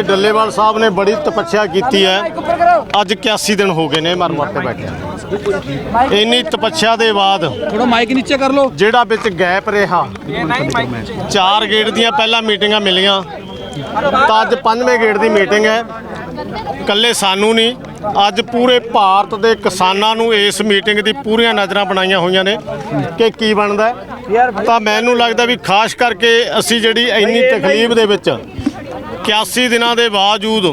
ਇਹ ਡੱਲੇਵਾਲ ਸਾਹਿਬ ਨੇ ਬੜੀ ਤਪੱਸਿਆ ਕੀਤੀ ਹੈ। ਅੱਜ 81 ਦਿਨ ਹੋ ਗਏ ਨੇ ਮਰ ਮਰ ਤੇ ਬੈਠਿਆ ਇੰਨੀ ਤਪੱਸਿਆ ਦੇ ਬਾਅਦ ਥੋੜਾ ਮਾਈਕ ਨੀਚੇ ਕਰ ਲਓ। ਜਿਹੜਾ ਵਿੱਚ ਗੈਪ ਰਿਹਾ ਚਾਰ ਗੇਟ ਦੀਆਂ ਪਹਿਲਾਂ ਮੀਟਿੰਗਾਂ ਮਿਲੀਆਂ। ਤਾਂ ਅੱਜ ਪੰਜਵੇਂ ਗੇਟ ਦੀ ਮੀਟਿੰਗ ਹੈ। ਕੱਲੇ ਸਾਨੂੰ ਨਹੀਂ ਅੱਜ ਪੂਰੇ ਭਾਰਤ ਦੇ ਕਿਸਾਨਾਂ ਨੂੰ ਇਸ ਮੀਟਿੰਗ ਦੀ ਪੂਰੀਆਂ ਨਜ਼ਰਾਂ ਬਣਾਈਆਂ ਹੋਈਆਂ ਨੇ ਕਿ ਕੀ ਬਣਦਾ। ਤਾਂ ਮੈਨੂੰ ਲੱਗਦਾ ਵੀ ਖਾਸ ਕਰਕੇ ਅਸੀਂ ਜਿਹੜੀ ਇੰਨੀ ਤਕਲੀਫ ਦੇ ਵਿੱਚ 81 ਦਿਨਾਂ ਦੇ ਬਾਵਜੂਦ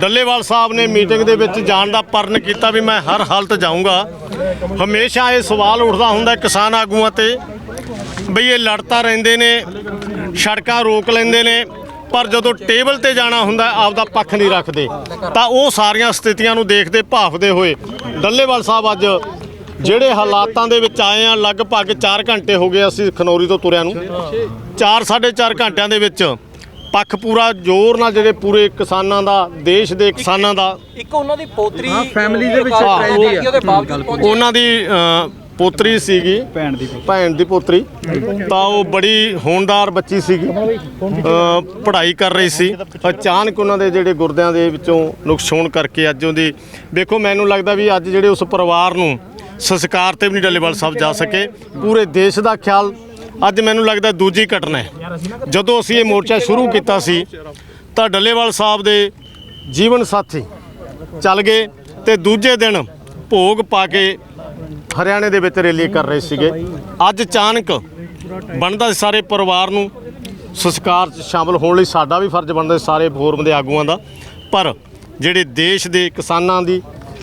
ਡੱਲੇਵਾਲ ਸਾਹਿਬ ਨੇ ਮੀਟਿੰਗ ਦੇ ਵਿੱਚ ਜਾਣ ਦਾ ਪਰਨ ਕੀਤਾ ਵੀ ਮੈਂ ਹਰ ਹਾਲਤ ਜਾਊਂਗਾ। ਹਮੇਸ਼ਾ ਇਹ ਸਵਾਲ ਉੱਠਦਾ ਹੁੰਦਾ ਕਿਸਾਨ ਆਗੂਆਂ ਤੇ ਬਈ ਇਹ ਲੜਤਾ ਰਹਿੰਦੇ ਨੇ, ਸੜਕਾਂ ਰੋਕ ਲੈਂਦੇ ਨੇ, ਪਰ ਜਦੋਂ ਟੇਬਲ ਤੇ ਜਾਣਾ ਹੁੰਦਾ ਆਪਦਾ ਪੱਖ ਨਹੀਂ ਰੱਖਦੇ, ਤਾਂ ਉਹ ਸਾਰੀਆਂ ਸਥਿਤੀਆਂ ਨੂੰ ਦੇਖਦੇ ਭਾਫਦੇ ਹੋਏ ਡੱਲੇਵਾਲ ਸਾਹਿਬ ਅੱਜ ਜਿਹੜੇ ਹਾਲਾਤਾਂ ਦੇ ਵਿੱਚ ਆਏ ਆ, ਲਗਭਗ 4 ਘੰਟੇ ਹੋ ਗਏ ਅਸੀਂ ਖਨੌਰੀ ਤੋਂ ਤੁਰਿਆਂ ਨੂੰ। 4 4.5 ਘੰਟਿਆਂ ਦੇ ਵਿੱਚ ਪੱਖ ਪੂਰਾ ਜ਼ੋਰ ਨਾਲ ਜਿਹੜੇ ਪੂਰੇ ਕਿਸਾਨਾਂ ਦਾ ਦੇਸ਼ ਦੇ ਕਿਸਾਨਾਂ ਦਾ। ਇੱਕ ਉਹਨਾਂ ਦੀ ਪੋਤਰੀ ਹਾਂ, family ਦੇ ਵਿੱਚ tragedy ਆ। ਉਹਦੇ ਬਾਵਜੂਦ ਪਹੁੰਚੀ। ਉਹਨਾਂ ਦੀ ਪੋਤਰੀ ਸੀਗੀ। ਭੈਣ ਦੀ ਭੈਣ ਦੀ ਪੋਤਰੀ। ਤਾਂ ਉਹ ਬੜੀ ਹੋਣਦਾਰ ਬੱਚੀ ਸੀਗੀ। ਪੜ੍ਹਾਈ ਕਰ ਰਹੀ ਸੀ। ਅਚਾਨਕ ਉਹਨਾਂ ਦੇ ਜਿਹੜੇ ਗੁਰਦਿਆਂ ਦੇ ਵਿੱਚੋਂ ਨੁਕਸ ਹੋਣ ਕਰਕੇ ਅੱਜ ਉਹਦੀ ਦੇਖੋ ਮੈਨੂੰ ਲੱਗਦਾ ਵੀ ਅੱਜ ਜਿਹੜੇ ਉਸ ਪਰਿਵਾਰ ਨੂੰ ਸੰਸਕਾਰ ਤੇ ਵੀ ਨਹੀਂ ਡੱਲੇਵਾਲ ਸਾਹਿਬ ਜਾ ਸਕੇ। ਪੂਰੇ ਦੇਸ਼ ਦਾ ਖਿਆਲ ਅੱਜ ਮੈਨੂੰ ਲੱਗਦਾ ਦੂਜੀ ਘਟਨਾ ਹੈ। ਜਦੋਂ ਅਸੀਂ ਇਹ ਮੋਰਚਾ ਸ਼ੁਰੂ ਕੀਤਾ ਸੀ, ਤਾਂ ਡੱਲੇਵਾਲ ਸਾਹਿਬ ਦੇ ਜੀਵਨ ਸਾਥੀ ਚੱਲ ਗਏ ਤੇ ਦੂਜੇ ਦਿਨ ਭੋਗ ਪਾ ਕੇ ਹਰਿਆਣੇ ਦੇ ਵਿੱਚ ਰੈਲੀ ਕਰ ਰਹੇ ਸੀਗੇ। ਅੱਜ ਅਚਾਨਕ ਬਣਦਾ ਸਾਰੇ ਪਰਿਵਾਰ ਨੂੰ ਸੰਸਕਾਰ 'ਚ ਸ਼ਾਮਲ ਹੋਣ ਲਈ ਸਾਡਾ ਵੀ ਫਰਜ਼ ਬਣਦਾ ਸਾਰੇ ਫੋਰਮ ਦੇ ਆਗੂਆਂ ਦਾ। ਪਰ ਜਿਹੜੇ ਦੇਸ਼ ਦੇ ਕਿਸਾਨਾਂ ਦੀ,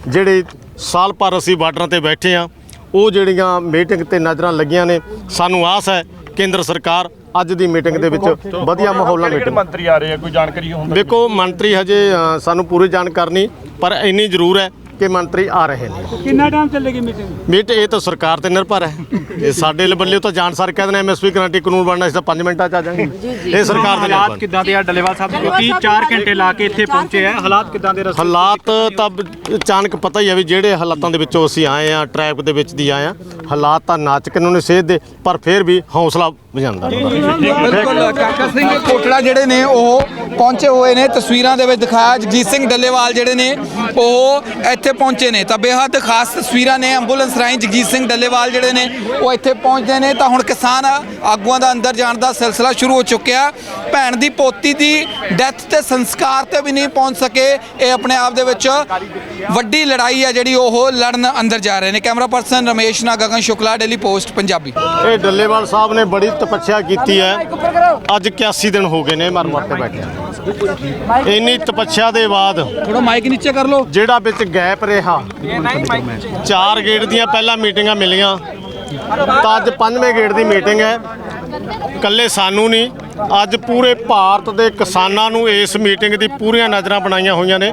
ਜਿਹੜੇ ਸਾਲ ਭਰ ਅਸੀਂ ਬਾਰਡਰਾਂ ਤੇ ਬੈਠੇ ਆ ਉਹ ਜਿਹੜੀਆਂ ਮੀਟਿੰਗ ਤੇ ਨਜ਼ਰਾਂ ਲੱਗੀਆਂ ਨੇ ਸਾਨੂੰ ਆਸ ਹੈ ਕੇਂਦਰ ਸਰਕਾਰ ਅੱਜ ਦੀ ਮੀਟਿੰਗ ਦੇ ਵਿੱਚ ਵਧੀਆ ਮਾਹੌਲ ਨਾਲ ਮੀਟਿੰਗ ਮੰਤਰੀ ਆ ਰਹੇ ਆ? ਕੋਈ ਜਾਣਕਾਰੀ ਹੁੰਦਾ ਦੇਖੋ ਮੰਤਰੀ ਹਜੇ ਸਾਨੂੰ ਪੂਰੀ ਜਾਣਕਾਰੀ ਨਹੀਂ ਪਰ ਇੰਨੀ ਜ਼ਰੂਰ ਹੈ ਕਿ ਮੰਤਰੀ ਆ ਰਹੇ ਨੇ। ਕਿੰਨਾ ਟਾਈਮ ਚੱਲੇਗੀ ਮੀਟਿੰਗ ਮੀਟ ਇਹ ਤਾਂ ਸਰਕਾਰ ਤੇ ਨਿਰਭਰ ਹੈ। ਇਹ ਸਾਡੇ ਵੱਲੋਂ ਤਾਂ ਜਾਣ ਸਰ ਕਹਿ ਦੇਣਾ ਐਮਐਸਪੀ ਗਰੰਟੀ ਕਾਨੂੰਨ ਬਣਨਾ ਇਸ ਤਾਂ 5 ਮਿੰਟਾਂ ਚ ਆ ਜਾਣਗੇ ਇਹ ਸਰਕਾਰ ਦੇ ਹਾਲਾਤ ਨਿਰਭਰ। ਕਿੱਦਾਂ ਦੇ ਆ ਡੱਲੇਵਾਲ ਸਾਹਿਬ ਕਿਉਂਕਿ 4 ਘੰਟੇ ਲਾ ਕੇ ਇੱਥੇ ਪਹੁੰਚੇ ਆ। ਹਾਲਾਤ ਕਿੱਦਾਂ ਦੇ ਰਸਤੇ ਹਾਲਾਤ ਤਾਂ ਅਚਾਨਕ ਪਤਾ ਹੀ ਹੈ ਵੀ ਜਿਹੜੇ ਹਾਲਾਤਾਂ ਦੇ ਵਿੱਚੋਂ ਅਸੀਂ ਆਏ ਆ ਟਰੈਕ ਦੇ ਵਿੱਚ ਦੀ ਆਏ ਆ ਹਾਲਾਤ ਤਾਂ ਨਾਚਕ ਨੂੰ ਨੇ ਸੇਧ ਦੇ ਪਰ ਫਿਰ ਵੀ ਹੌਸਲਾ ਵਜਾਉਂਦਾ ਬਿਲਕੁਲ ਕਾਕਾ ਸਿੰਘ ਕੋਟੜਾ ਜਿਹੜੇ ਨੇ ਉਹ ਪਹੁੰਚੇ ਹੋਏ ਨੇ ਤਸਵੀਰਾਂ ਦੇ ਵਿੱਚ ਦਿਖਾਇਆ ਜਗਜੀਤ ਸਿੰਘ ਡੱਲੇਵਾਲ ਜਿਹੜੇ ਨੇ ਉਹ ਇੱਥੇ ਪਹੁੰਚੇ ਨੇ। ਤਾਂ ਬੇਹੱਦ ਖਾਸ ਤਸਵੀਰਾਂ ਨੇ। ਐਂਬੂਲੈਂਸ ਰਾਹੀਂ ਜਗਜੀਤ ਸਿੰਘ ਡੱਲੇਵਾਲ ਜਿਹੜੇ ਨੇ, ਉਹ ਇੱਥੇ ਪਹੁੰਚਦੇ ਨੇ। ਤਾਂ ਹੁਣ ਕਿਸਾਨ ਆਗੂਆਂ ਦਾ ਅੰਦਰ ਜਾਣ ਦਾ ਸਿਲਸਿਲਾ ਸ਼ੁਰੂ ਹੋ ਚੁੱਕਿਆ। ਭੈਣ ਦੀ ਪੋਤੀ ਦੀ ਡੈਥ ਤੇ ਸੰਸਕਾਰ ਤੇ ਵੀ ਨਹੀਂ ਪਹੁੰਚ ਸਕੇ। ਇਹ ਆਪਣੇ ਆਪ ਦੇ ਵਿੱਚ ਵੱਡੀ ਲੜਾਈ ਹੈ ਜਿਹੜੀ ਉਹ ਲੜਨ ਅੰਦਰ ਜਾ ਰਹੇ ਨੇ। ਕੈਮਰਾ ਪਰਸਨ ਰਮੇਸ਼ ਨਾ ਗਗਨ ਸ਼ੁਕਲਾ ਡੇਲੀ ਪੋਸਟ ਪੰਜਾਬੀ। ਇਹ ਡੱਲੇਵਾਲ ਸਾਹਿਬ ਨੇ ਬੜੀ ਤਪੱਸਿਆ ਕੀਤੀ ਹੈ। ਅੱਜ 81 ਦਿਨ ਹੋ ਗਏ ਨੇ ਮਰ ਮਰ ਤੇ ਬੈਠਿਆ ਇੰਨੀ ਤਪੱਸਿਆ ਦੇ ਬਾਅਦ ਥੋੜਾ ਮਾਈਕ ਨੀਚੇ ਕਰ ਲਓ। ਜਿਹੜਾ ਵਿੱਚ ਗੈਪ ਰਿਹਾ ਚਾਰ ਗੇਟ ਦੀਆਂ ਪਹਿਲਾਂ ਮੀਟਿੰਗਾਂ ਮਿਲੀਆਂ। ਤਾਂ ਅੱਜ ਪੰਜਵੇਂ ਗੇਟ ਦੀ ਮੀਟਿੰਗ ਹੈ। ਕੱਲੇ ਸਾਨੂੰ ਨਹੀਂ ਅੱਜ ਪੂਰੇ ਭਾਰਤ ਦੇ ਕਿਸਾਨਾਂ ਨੂੰ ਇਸ ਮੀਟਿੰਗ ਦੀ ਪੂਰੀਆਂ ਨਜ਼ਰਾਂ ਬਣਾਈਆਂ ਹੋਈਆਂ ਨੇ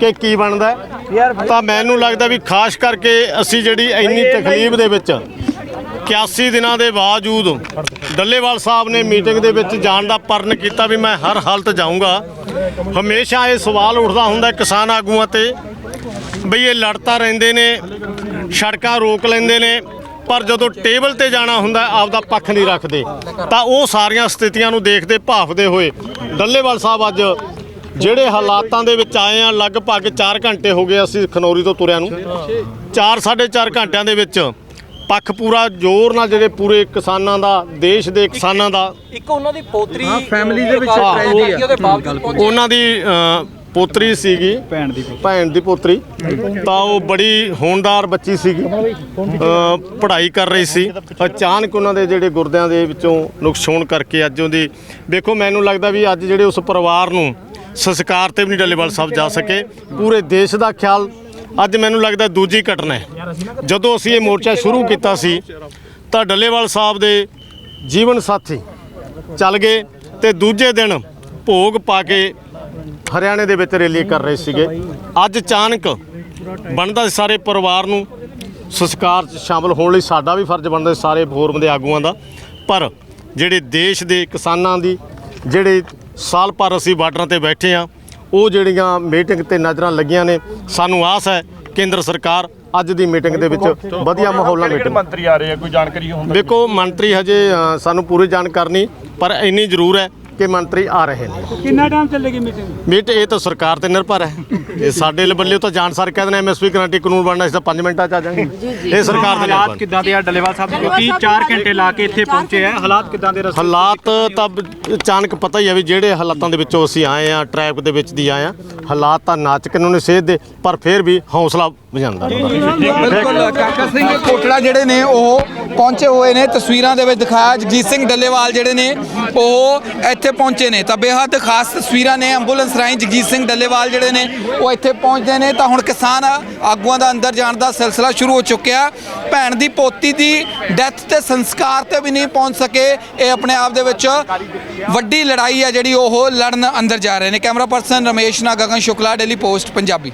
ਕਿ ਕੀ ਬਣਦਾ। ਤਾਂ ਮੈਨੂੰ ਲੱਗਦਾ ਵੀ ਖਾਸ ਕਰਕੇ ਅਸੀਂ ਜਿਹੜੀ ਇੰਨੀ ਤਕਲੀਫ ਦੇ ਵਿੱਚ 81 ਦਿਨਾਂ ਦੇ ਬਾਵਜੂਦ ਡੱਲੇਵਾਲ ਸਾਹਿਬ ਨੇ ਮੀਟਿੰਗ ਦੇ ਵਿੱਚ ਜਾਣ ਦਾ ਪਰਨ ਕੀਤਾ ਵੀ ਮੈਂ ਹਰ ਹਾਲਤ ਜਾਊਂਗਾ। ਹਮੇਸ਼ਾ ਇਹ ਸਵਾਲ ਉੱਠਦਾ ਹੁੰਦਾ ਕਿਸਾਨ ਆਗੂਆਂ ਤੇ ਬਈ ਇਹ ਲੜਤਾ ਰਹਿੰਦੇ ਨੇ, ਸੜਕਾਂ ਰੋਕ ਲੈਂਦੇ ਨੇ, ਪਰ ਜਦੋਂ ਟੇਬਲ ਤੇ ਜਾਣਾ ਹੁੰਦਾ ਆਪਦਾ ਪੱਖ ਨਹੀਂ ਰੱਖਦੇ। ਤਾਂ ਉਹ ਸਾਰੀਆਂ ਸਥਿਤੀਆਂ ਨੂੰ ਦੇਖਦੇ ਭਾਫਦੇ ਹੋਏ ਡੱਲੇਵਾਲ ਸਾਹਿਬ ਅੱਜ ਜਿਹੜੇ ਹਾਲਾਤਾਂ ਦੇ ਵਿੱਚ ਆਏ ਆ, ਲਗਭਗ 4 ਘੰਟੇ ਹੋ ਗਏ ਅਸੀਂ ਖਨੌਰੀ ਤੋਂ ਤੁਰਿਆਂ ਨੂੰ। 4 4.5 ਘੰਟਿਆਂ ਦੇ ਵਿੱਚ ਪੱਖ ਪੂਰਾ ਜ਼ੋਰ ਨਾਲ ਜਿਹੜੇ ਪੂਰੇ ਕਿਸਾਨਾਂ ਦਾ ਦੇਸ਼ ਦੇ ਕਿਸਾਨਾਂ ਦਾ। ਇੱਕ ਉਹਨਾਂ ਦੀ ਪੋਤਰੀ ਹਾਂ, family ਦੇ ਵਿੱਚ ਹਾਂ, tragedy ਆ। ਉਹਦੇ ਬਾਵਜੂਦ ਪਹੁੰਚੀ। ਉਹਨਾਂ ਦੀ ਪੋਤਰੀ ਸੀਗੀ। ਭੈਣ ਦੀ ਭੈਣ ਦੀ ਪੋਤਰੀ। ਤਾਂ ਉਹ ਬੜੀ ਹੋਣਦਾਰ ਬੱਚੀ ਸੀਗੀ। ਪੜ੍ਹਾਈ ਕਰ ਰਹੀ ਸੀ। ਅਚਾਨਕ ਉਹਨਾਂ ਦੇ ਜਿਹੜੇ ਗੁਰਦਿਆਂ ਦੇ ਵਿੱਚੋਂ ਨੁਕਸ ਹੋਣ ਕਰਕੇ ਅੱਜ ਉਹਦੀ ਦੇਖੋ ਮੈਨੂੰ ਲੱਗਦਾ ਵੀ ਅੱਜ ਜਿਹੜੇ ਉਸ ਪਰਿਵਾਰ ਨੂੰ ਸੰਸਕਾਰ ਤੇ ਵੀ ਨਹੀਂ ਡੱਲੇਵਾਲ ਸਾਹਿਬ ਜਾ ਸਕੇ। ਪੂਰੇ ਦੇਸ਼ ਦਾ ਖਿਆਲ ਅੱਜ ਮੈਨੂੰ ਲੱਗਦਾ ਦੂਜੀ ਘਟਨਾ ਹੈ। ਜਦੋਂ ਅਸੀਂ ਇਹ ਮੋਰਚਾ ਸ਼ੁਰੂ ਕੀਤਾ ਸੀ, ਤਾਂ ਡੱਲੇਵਾਲ ਸਾਹਿਬ ਦੇ ਜੀਵਨ ਸਾਥੀ ਚੱਲ ਗਏ ਤੇ ਦੂਜੇ ਦਿਨ ਭੋਗ ਪਾ ਕੇ ਹਰਿਆਣੇ ਦੇ ਵਿੱਚ ਰੈਲੀ ਕਰ ਰਹੇ ਸੀਗੇ। ਅੱਜ ਅਚਾਨਕ ਬਣਦਾ ਸਾਰੇ ਪਰਿਵਾਰ ਨੂੰ ਸੰਸਕਾਰ 'ਚ ਸ਼ਾਮਲ ਹੋਣ ਲਈ ਸਾਡਾ ਵੀ ਫਰਜ਼ ਬਣਦਾ ਸਾਰੇ ਫੋਰਮ ਦੇ ਆਗੂਆਂ ਦਾ। ਪਰ ਜਿਹੜੇ ਦੇਸ਼ ਦੇ ਕਿਸਾਨਾਂ ਦੀ, ਜਿਹੜੇ ਸਾਲ ਭਰ ਅਸੀਂ ਬਾਰਡਰਾਂ ਤੇ ਬੈਠੇ ਆ ਉਹ ਜਿਹੜੀਆਂ ਮੀਟਿੰਗ ਤੇ ਨਜ਼ਰਾਂ ਲੱਗੀਆਂ ਨੇ ਸਾਨੂੰ ਆਸ ਹੈ ਕੇਂਦਰ ਸਰਕਾਰ ਅੱਜ ਦੀ ਮੀਟਿੰਗ ਦੇ ਵਿੱਚ ਵਧੀਆ ਮਾਹੌਲ ਨਾਲ ਮੀਟਿੰਗ ਮੰਤਰੀ ਆ ਰਹੇ ਆ? ਕੋਈ ਜਾਣਕਾਰੀ ਹੁੰਦਾ ਦੇਖੋ ਮੰਤਰੀ ਹਜੇ ਸਾਨੂੰ ਪੂਰੀ ਜਾਣਕਾਰੀ ਨਹੀਂ ਪਰ ਇੰਨੀ ਜ਼ਰੂਰ ਹੈ ਕੇ ਮੰਤਰੀ ਆ ਰਹੇ ਨੇ। ਕਿੰਨਾ ਟਾਈਮ ਚੱਲੇਗੀ ਮੀਟਿੰਗ ਮੀਟ ਇਹ ਤਾਂ ਸਰਕਾਰ ਤੇ ਨਿਰਭਰ ਹੈ। ਇਹ ਸਾਡੇ ਵੱਲੋਂ ਤਾਂ ਜਾਣ ਸਰ ਕਹਿੰਦੇ ਨੇ ਐਮਐਸਪੀ ਗਰੰਟੀ ਕਾਨੂੰਨ ਬਣਨਾ ਇਸ ਤਾਂ 5 ਮਿੰਟਾਂ ਚ ਆ ਜਾਣਗੇ ਇਹ ਸਰਕਾਰ ਦੇ ਹਾਲਾਤ ਨਿਰਭਰ ਕਿੱਦਾਂ ਦੇ ਆ ਡੱਲੇਵਾਲ ਸਾਹਿਬ ਕਿਉਂਕਿ 4 ਘੰਟੇ ਲਾ ਕੇ ਇੱਥੇ ਪਹੁੰਚੇ ਆ। ਹਾਲਾਤ ਕਿੱਦਾਂ ਦੇ ਰਸਤੇ ਹਾਲਾਤ ਤਾਂ ਅਚਾਨਕ ਪਤਾ ਹੀ ਹੈ ਵੀ ਜਿਹੜੇ ਹਾਲਾਤਾਂ ਦੇ ਵਿੱਚੋਂ ਅਸੀਂ ਆਏ ਆ ਟ੍ਰੈਫਿਕ ਦੇ ਵਿੱਚ ਦੀ ਆਏ ਆ ਹਾਲਾਤ ਤਾਂ ਨਾਚ ਕਾਨੂੰਨੀ ਸੇਧ ਦੇ ਪਰ ਫਿਰ ਵੀ ਹੌਸਲਾ ਵਜਾਉਂਦਾ ਬਿਲਕੁਲ ਕਾਕਾ ਸਿੰਘ ਕੋਟੜਾ ਜਿਹੜੇ ਨੇ ਉਹ ਪਹੁੰਚੇ ਹੋਏ ਨੇ। ਤਸਵੀਰਾਂ ਦੇ ਵਿੱਚ ਦਿਖਾਇਆ ਜਗਜੀਤ ਸਿੰਘ ਡੱਲੇਵਾਲ ਜਿਹੜੇ ਨੇ ਉਹ ਇੱਥੇ ਪਹੁੰਚੇ ਨੇ। ਤਾਂ ਬੇਹੱਦ ਖਾਸ ਤਸਵੀਰਾਂ ਨੇ। ਐਂਬੂਲੈਂਸ ਰਾਹੀਂ ਜਗਜੀਤ ਸਿੰਘ ਡੱਲੇਵਾਲ ਜਿਹੜੇ ਨੇ, ਉਹ ਇੱਥੇ ਪਹੁੰਚਦੇ ਨੇ। ਤਾਂ ਹੁਣ ਕਿਸਾਨ ਆਗੂਆਂ ਦਾ ਅੰਦਰ ਜਾਣ ਦਾ ਸਿਲਸਿਲਾ ਸ਼ੁਰੂ ਹੋ ਚੁੱਕਿਆ। ਭੈਣ ਦੀ ਪੋਤੀ ਦੀ ਡੈਥ ਤੇ ਸੰਸਕਾਰ ਤੇ ਵੀ ਨਹੀਂ ਪਹੁੰਚ ਸਕੇ। ਇਹ ਆਪਣੇ ਆਪ ਦੇ ਵਿੱਚ ਵੱਡੀ ਲੜਾਈ ਹੈ ਜਿਹੜੀ ਉਹ ਲੜਨ ਅੰਦਰ ਜਾ ਰਹੇ ਨੇ। ਕੈਮਰਾ ਪਰਸਨ ਰਮੇਸ਼ ਨਾ ਗਗਨ ਸ਼ੁਕਲਾ, ਡੇਲੀ ਪੋਸਟ, ਪੰਜਾਬੀ।